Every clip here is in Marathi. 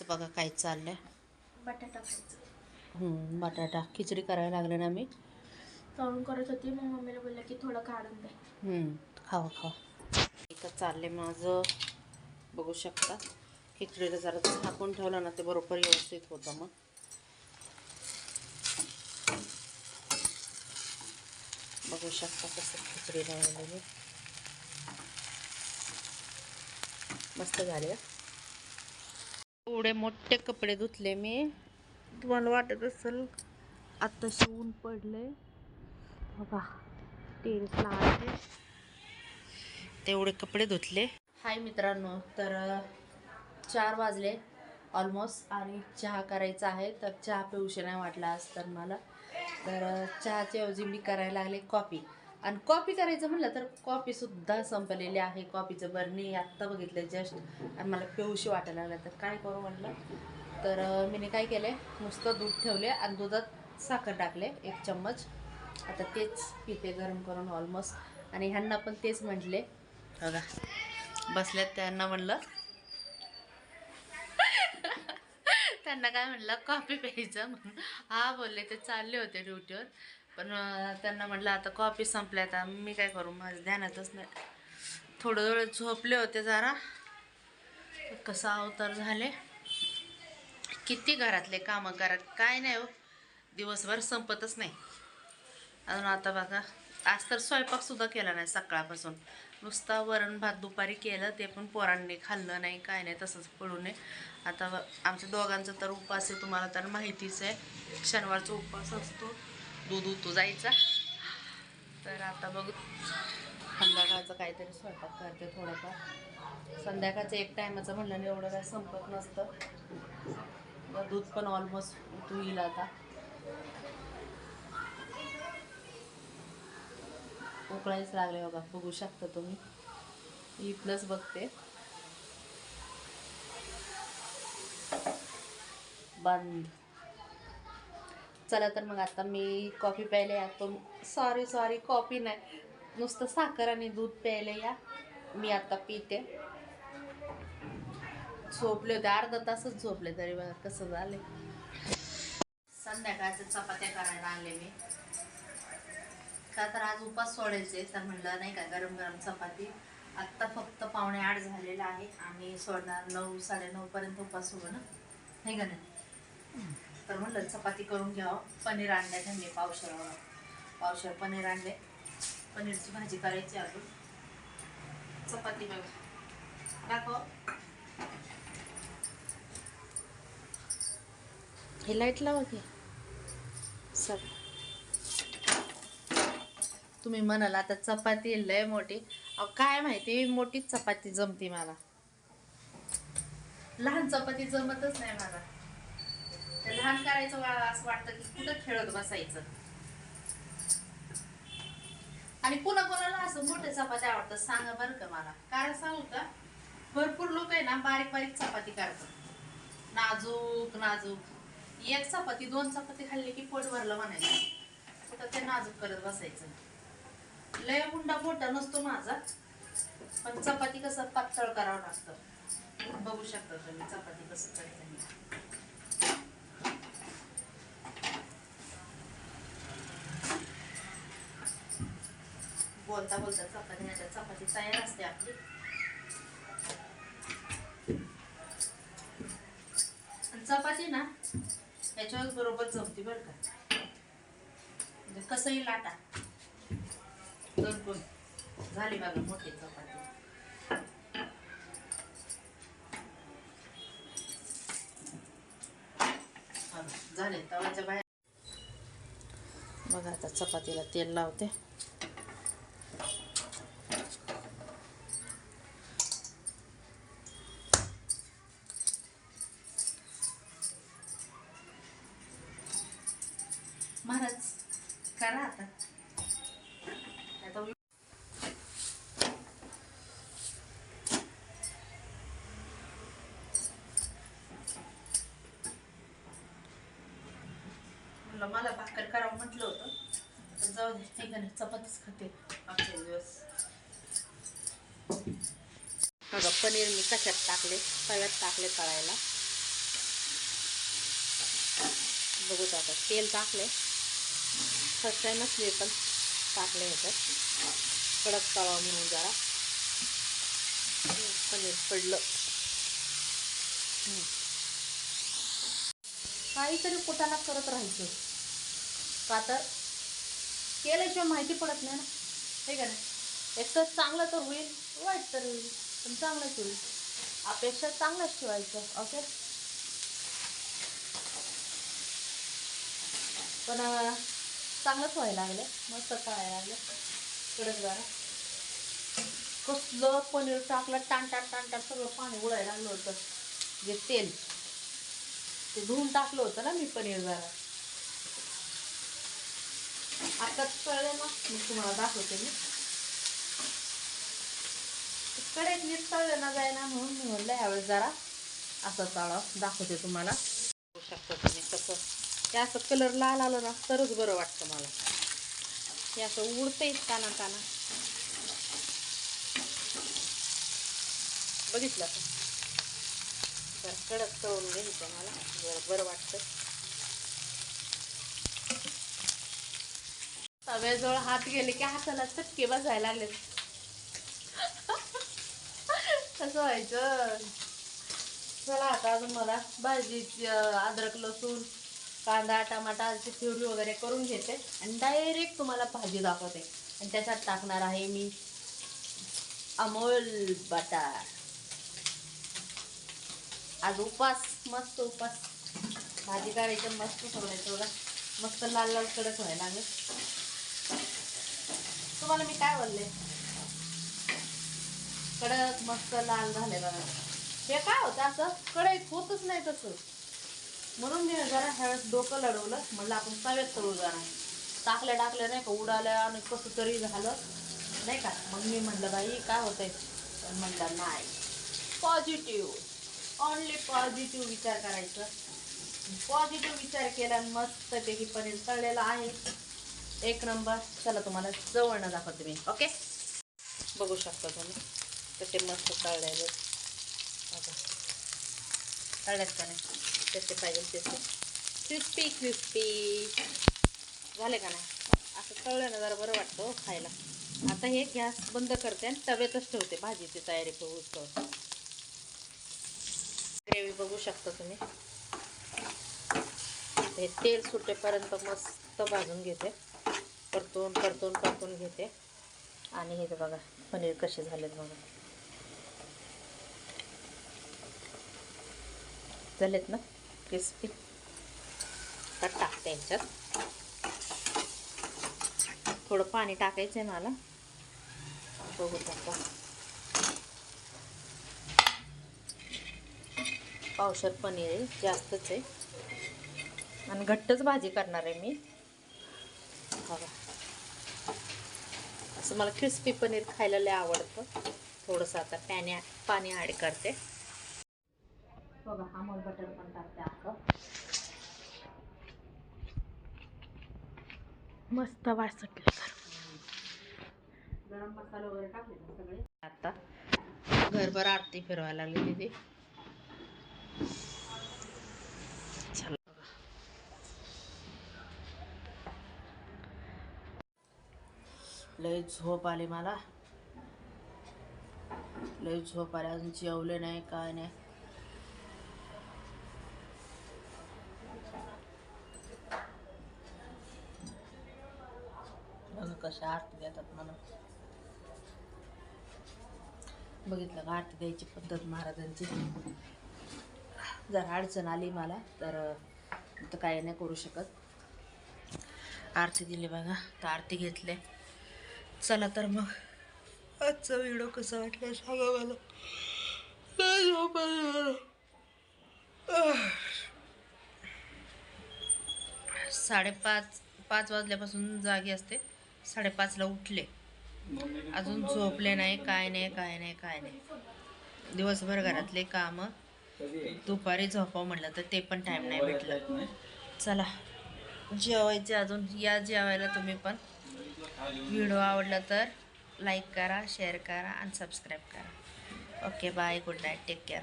आजचं बघा काय चाललंय. बटाटा बटाटा. खिचडी करायला लागले ना मी तळून करत होती मग मम्मीला बोललं की थोडं काढून दे. हम्म, खावा खावा. इथं चालले माझं. बघू शकता. खिचडीला जरा झाकून ठेवलं ना ते बरोबर व्यवस्थित होतं मग. बघू शकता कसं खिचडी राहिलेली मस्त झाले एवढे मोठे कपडे धुतले मी. तुम्हाला वाटत असेल आत्ताशी ऊन पडले बघा टेरेसला आले तेवढे कपडे धुतले. हाय मित्रांनो तर चार वाजले ऑलमोस्ट आणि चहा करायचा आहे तर चहा पिऊशी नाही वाटला आज तर मला. तर चहाच्या ऐवजी मी करायला लागले कॉफी आणि कॉफी करायचं म्हणलं तर कॉफीसुद्धा संपलेली आहे. कॉफीचं बरणी आत्ता बघितलं जस्ट आणि मला पिऊशी वाटायला लागलं. तर काय करू म्हटलं तर मी काय केलं नुसतं दूध ठेवले आणि दुधात साखर टाकले एक चम्मच. आता तेच पिते गरम करून ऑलमोस्ट आणि ह्यांना पण तेच म्हटले. बघा बसल्यात त्यांना म्हणलं. त्यांना काय म्हणलं? कॉफी प्यायचं म्हणून. हा बोलले ते चालले होते ड्युटीवर पण त्यांना म्हटलं आता कॉफी संपल्या आता मी काय करू? माझं ध्यानातच नाही. थोडं वेळ झोपले होते जरा. कसा अवतार झाले? किती घरातले कामं करा काय नाही हो. दिवसभर संपतच नाही. अजून आता बघा आज तर स्वयंपाकसुद्धा केला नाही सकाळपासून. नुसता वरण भात दुपारी केलं ते पण पोरांनी खाल्लं नाही काय नाही तसंच पडू नये. आता आमच्या दोघांचा तर उपवास आहे तुम्हाला तर माहितीच आहे. शनिवारचा उपवास असतो. दूध उतू जायचा. तर आता बघू. संध्याकाळचं काहीतरी स्वयंपाक करते थोडंफार. संध्याकाळचं एक टायमाचं म्हणलं एवढं काय संपत नसतं. दूध पण ऑलमोस्ट उतू येईल आता. उकळायच लागले बघा बघू शकता तुम्ही. इथलंच बघते. बंद. चला तर मग आता मी कॉफी प्यायला या. तो सॉरी सॉरी कॉफी नाही. नुसतं साखर आणि दूध प्यायला या. मी आता पिते. झोपले होते. अर्धा तासच झोपले तरी बघा कसं झाले संध्याकाळच्या चपात्या करायला आले मी. का तर आज उपास सोडायचे तर म्हणलं नाही का गरम गरम चपाती. आत्ता फक्त पावणे आठ झालेला आहे. आम्ही सोडणार नऊ साडे नऊपर्यंत उपास सोडू ना? नाही का नाही? तर म्हणलं चपाती करून घ्यावं. पनीर आणले त्यांनी पावशर पावशर पनीर आणले पनीरची भाजी करायची अजून. चपाती बघ. दाखव. हे लाइट लावा की. सर. तुम्ही म्हणाल आता चपाती लय मोठी. अहो काय माहिती मोठीच चपाती जमती मला. लहान चपाती जमतच नाही मला. ध्यान लहान करायचं असं वाटतं की कुठं खेळत बसायचं. आणि पुन्हा कोणाला असं मोठे चपाती आवडतात सांगा बरं का मला. कारण सांगू का भरपूर लोक आहे ना बारीक बारीक चपाती करतात. नाजूक नाजूक. एक चपाती दोन चपाती खाल्ली की पोट भरलं म्हणायचं. तर ते नाजूक करत बसायचं. लय हुंडा मोठा नसतो माझा पण चपाती कसं पातळ करावं लागतं. बघू शकता तुम्ही चपाती कसं करायचं बोलता बोलता चपाती नाही चपाती तयार असते आपली. आणि चपाती ना याच्यावर बरोबर जमते बरं का. म्हणजे कसंही लाटा. दोन कोण झाली बघा मोठी चपाती. हा, झाले. तवाच्या बाहेर. बघा आता चपातीला तेल लावते. महाराज करा आता. मला भाकर करावं म्हटलं होतं. पण जाऊ दे ठीक आहे चपातीच खाते आजचे दिवस. बघा पनीर मी कशात टाकले? तव्यात टाकले तळायला. बघू आता तेल टाकले फर्स्ट टाईमच मी पण टाकले ह्याच्यात कडक तळा म्हणून जरा. पनीर पडलं. काहीतरी पोटाला करत राहायचं. का तर केल्याशिवाय माहिती पडत नाही ना. हे का नाही? एक तर चांगलं तर होईल वाईट तर होईल पण चांगलंच होईल. अपेक्षा चांगलंच ठेवायचं ओके? पण चांगलंच व्हायला लागलं मस्त कळायला लागलं कडक जरा. कसलं पनीर टाकलं टांटाट टांटाट सगळं पाणी उडायला लागलं होतं. जे तेल ते धुवून टाकलं होतं ना मी पनीर जरा. आता कळलं ना मी तुम्हाला दाखवते मी. कडेत नीट तळलं ना जायना म्हणून मी म्हणलं यावेळेस जरा असं तळा दाखवते तुम्हाला. बघू शकता तुम्ही कसं हे असं कलर लाल आलं ना तरच बरं वाटतं मला. हे असं उडतंय काना काना बघितलं का? कडक तळून घ्यायचं मला बरं बरं वाटतं तव्याजवळ हात गेले की हाताला चटके बसायला लागले. कसं व्हायचं? चला आता अजून मला भाजी अद्रक लसूण कांदा टमाटाची प्युरी वगैरे करून घेते आणि डायरेक्ट तुम्हाला भाजी दाखवते. आणि त्याच्यात टाकणार आहे मी अमोल बटाट आज उपास मस्त उपास. भाजी करायचं मस्त सोडायचं बघा. मस्त लाल लाल कडक व्हायला लागेल. तुम्हाला मी काय बोलले? कडक मस्त लाल झाले बघा. हे काय होतं असं? कडक होतच नाही तसं. म्हणून मी जरा ह्यावेळेस डोकं लढवलं. म्हणलं आपण तव्यात तळू जरा. टाकल्या टाकल्या नाही का उडाल्या आणि कसं तरी झालं. नाही का? मग मी म्हणलं बाई काय होतंय? पण म्हणलं नाही. पॉझिटिव्ह ऑनली पॉझिटिव्ह विचार करायचं. पॉझिटिव्ह विचार केला मस्त मस्तपैकी पनीर तळलेलं आहे. एक नंबर. चला तुम्हाला जवळनं दाखवते मी. ओके बघू शकता तुम्ही. ते मस्त तळलेलं. तळल्यात का नाही? जसे पाहिजे तसे क्रिस्पी क्रिस्पी. झाले का नाही? असं तळलं ना जरा बरं वाटतं हो खायला. आता हे गॅस बंद करते आणि तव्यातच ठेवते भाजीची तयारी करू. ग्रेव्ही बघू शकता तुम्ही. हे तेल सुटेपर्यंत मस्त भाजून घेते. परतून परतून परतून घेते. आणि हे बघा पनीर कसे झालेत बघा. झालेत ना? क्रिस्पी तर टाकते ह्याच्यात थोडं पाणी टाकायचं आहे मला. बघू आता पावशर पनीर आहे जास्तच आहे. आणि घट्टच भाजी करणार आहे मी. बघा. असं मला क्रिस्पी पनीर खायला लय आवडतं. थोडंसं आता पॅने पाणी ॲड करते. बघा अमोल बटर पण टाकते मस्त वास सुटले गरम मसाला वगैरे टाकले सगळे? आता घरभर आरती फिरवायला लागली तिथे. लय झोप आली मला. लय झोप आली. अजून जेवले नाही काय नाही बघा कशा आरती देतात मला बघितलं का आरती द्यायची पद्धत महाराजांची? जर अडचण आली मला तर तर काही नाही करू शकत. आरती दिली बघा तर आरती घेतले. चला तर मग. आजचा व्हिडिओ कसा वाटला सांगा मला. साडेपाच पाच वाजल्यापासून जागी असते. साडेपाचला उठले. अजून झोपले नाही काय नाही काय नाही काय नाही. दिवसभर घरातले कामं. दुपारी झोपाव म्हटलं तर ते पण टाईम नाही भेटलं. चला जेवायचे अजून. या जेवायला तुम्ही पण. व्हिडिओ आवडला तर लाईक करा शेअर करा आणि सबस्क्राईब करा. Okay bye good night take care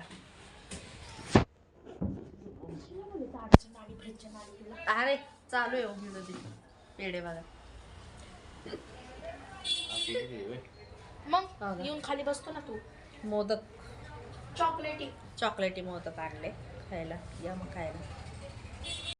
अरे चालू आहे हो, पेढे बघा. मग? येऊन खाली बसतो ना तू. मोदक. चॉकलेटी. चॉकलेटी मोदक आणले खायला. या मग खायला.